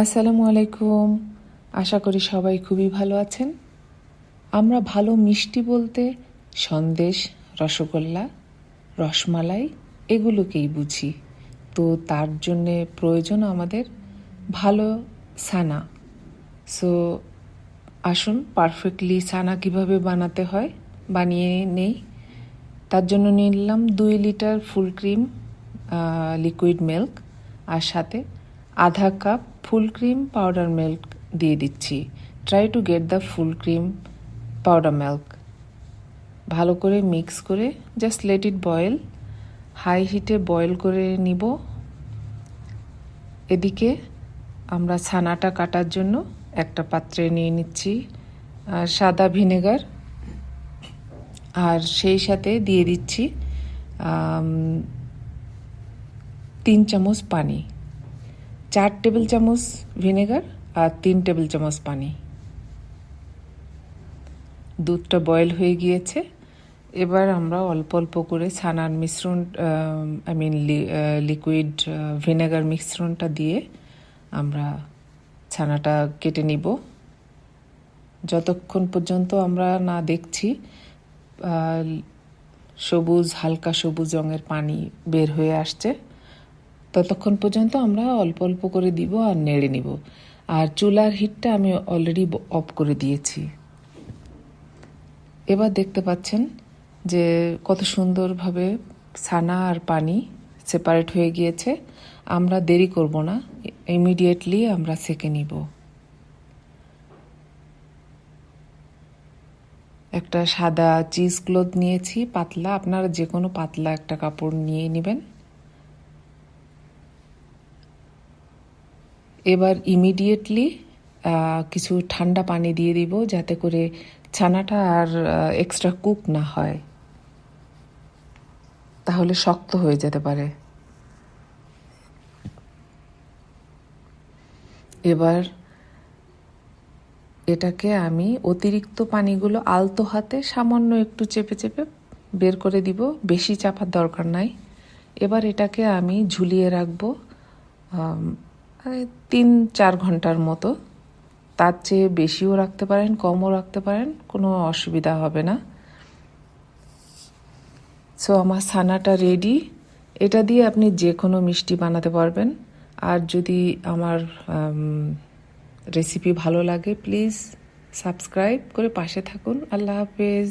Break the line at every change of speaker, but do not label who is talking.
আসসালামু আলাইকুম। আশা করি সবাই খুবই ভালো আছেন। আমরা ভালো মিষ্টি বলতে সন্দেশ, রসগোল্লা, রসমালাই এগুলোকেই বুঝি। তো তার জন্যে প্রয়োজন আমাদের ভালো সানা সো, আসুন, পারফেক্টলি সানা কীভাবে বানাতে হয়, বানিয়ে নেই। তার জন্য নিয়ে নিলাম দুই litre full cream liquid milk, আর সাথে আধা cup full cream powder milk দিয়ে দিচ্ছি। Try to get the full cream powder milk ভালো করে মিক্স করে just let it boil high হিটে বয়েল করে নিব। এদিকে আমরা ছানাটা কাটার জন্য একটা পাত্রে নিয়ে নিচ্ছি সাদা ভিনেগার। আর সেই সাথে দিয়ে দিচ্ছি তিন চামচ পানি। চার টেবিল চামচ ভিনেগার আর তিন টেবিল চামচ পানি। দুধটা বয়েল হয়ে গিয়েছে। এবার আমরা অল্প অল্প করে ছানার মিশ্রণ আই মিন লিকুইড ভিনেগার মিশ্রণটা দিয়ে আমরা ছানাটা কেটে নিব। যতক্ষণ পর্যন্ত আমরা না দেখছি সবুজ, হালকা সবুজ রঙের পানি বের হয়ে আসছে ততক্ষণ পর্যন্ত আমরা অল্প অল্প করে দিব আর নেড়ে নিব। আর চুলার হিটটা আমি অলরেডি অফ করে দিয়েছি। এবার দেখতে পাচ্ছেন যে কত সুন্দরভাবে ছানা আর পানি সেপারেট হয়ে গিয়েছে। আমরা দেরি করব না ইমিডিয়েটলি আমরা সেকে নিব। একটা সাদা চিজ ক্লোথ নিয়েছি, পাতলা, আপনারা যে কোনো পাতলা একটা কাপড় নিয়ে নেবেন। এবার ইমিডিয়েটলি কিছু ঠান্ডা পানি দিয়ে দিব যাতে করে ছানাটা আর এক্সট্রা কুক না হয়। তাহলে শক্ত হয়ে যেতে পারে। এবার এটাকে আমি অতিরিক্ত পানিগুলো আলতো হাতে সামান্য একটু চেপে চেপে বের করে দিব, বেশি চাপার দরকার নাই। এবার এটাকে আমি ঝুলিয়ে রাখব তিন, চার ঘণ্টার মতো। তার চেয়ে বেশিও রাখতে পারেন, কমও রাখতে পারেন, কোনো অসুবিধা হবে না। সো আমার ছানাটা রেডি এটা দিয়ে আপনি যে কোনো মিষ্টি বানাতে পারবেন। আর যদি আমার রেসিপি ভালো লাগে প্লিজ সাবস্ক্রাইব করে পাশে থাকুন। আল্লাহ হাফেজ।